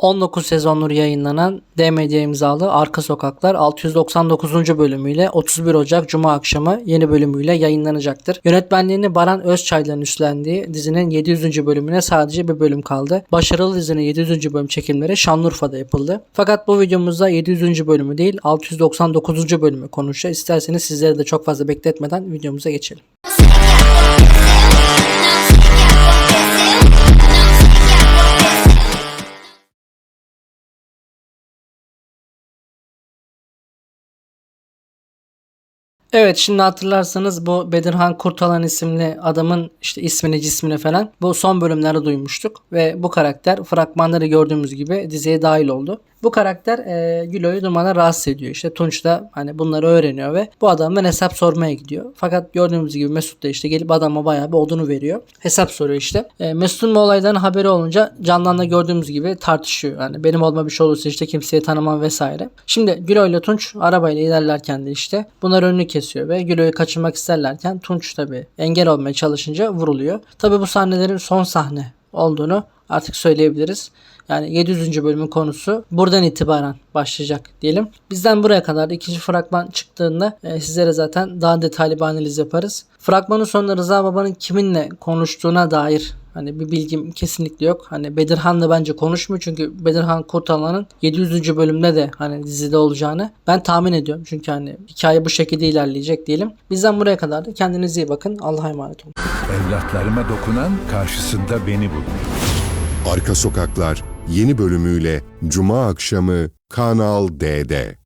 19 sezondur yayınlanan D-Medya imzalı Arka Sokaklar 699. bölümüyle 31 Ocak Cuma akşamı yeni bölümüyle yayınlanacaktır. Yönetmenliğini Baran Özçaylan'ın üstlendiği dizinin 700. bölümüne sadece bir bölüm kaldı. Başarılı dizinin 700. bölüm çekimleri Şanlıurfa'da yapıldı. Fakat bu videomuzda 700. bölümü değil 699. bölümü konuşacağız. İsterseniz sizleri de çok fazla bekletmeden videomuza geçelim. Evet şimdi hatırlarsanız bu Bedirhan Kurtalan isimli adamın işte ismini cismini falan bu son bölümlerde duymuştuk ve bu karakter fragmanları gördüğümüz gibi diziye dahil oldu. Bu karakter e, Gülo'yu durmadan rahatsız ediyor. İşte Tunç da hani bunları öğreniyor ve bu adamdan hesap sormaya gidiyor. Fakat gördüğümüz gibi Mesut da işte gelip adama bayağı bir odunu veriyor. Hesap soruyor işte. E, Mesut'un bu olaydan haberi olunca Can'dan da gördüğümüz gibi tartışıyor. Yani benim olma bir şey olursa işte kimseyi tanımam vesaire. Şimdi Gülo ile Tunç arabayla ilerlerken de işte bunlar önünü kesiyor ve Gülo'yu kaçırmak isterlerken Tunç tabi engel olmaya çalışınca vuruluyor. Tabi bu sahnelerin son sahne olduğunu artık söyleyebiliriz. Yani 700. bölümün konusu buradan itibaren başlayacak diyelim. Bizden buraya kadar da ikinci fragman çıktığında e, sizlere zaten daha detaylı bir analiz yaparız. Fragmanın sonunda Rıza Baba'nın kiminle konuştuğuna dair Hani bir bilgim kesinlikle yok. Hani Bedirhan da bence konuşmuyor çünkü Bedirhan Kurtalan'ın 700. bölümde de hani dizide olacağını ben tahmin ediyorum. Çünkü hani hikaye bu şekilde ilerleyecek diyelim. Bizden buraya kadar da kendinize iyi bakın. Allah'a emanet olun. Evlatlarıma dokunan karşısında beni bulur. Arka Sokaklar yeni bölümüyle Cuma akşamı Kanal D'de.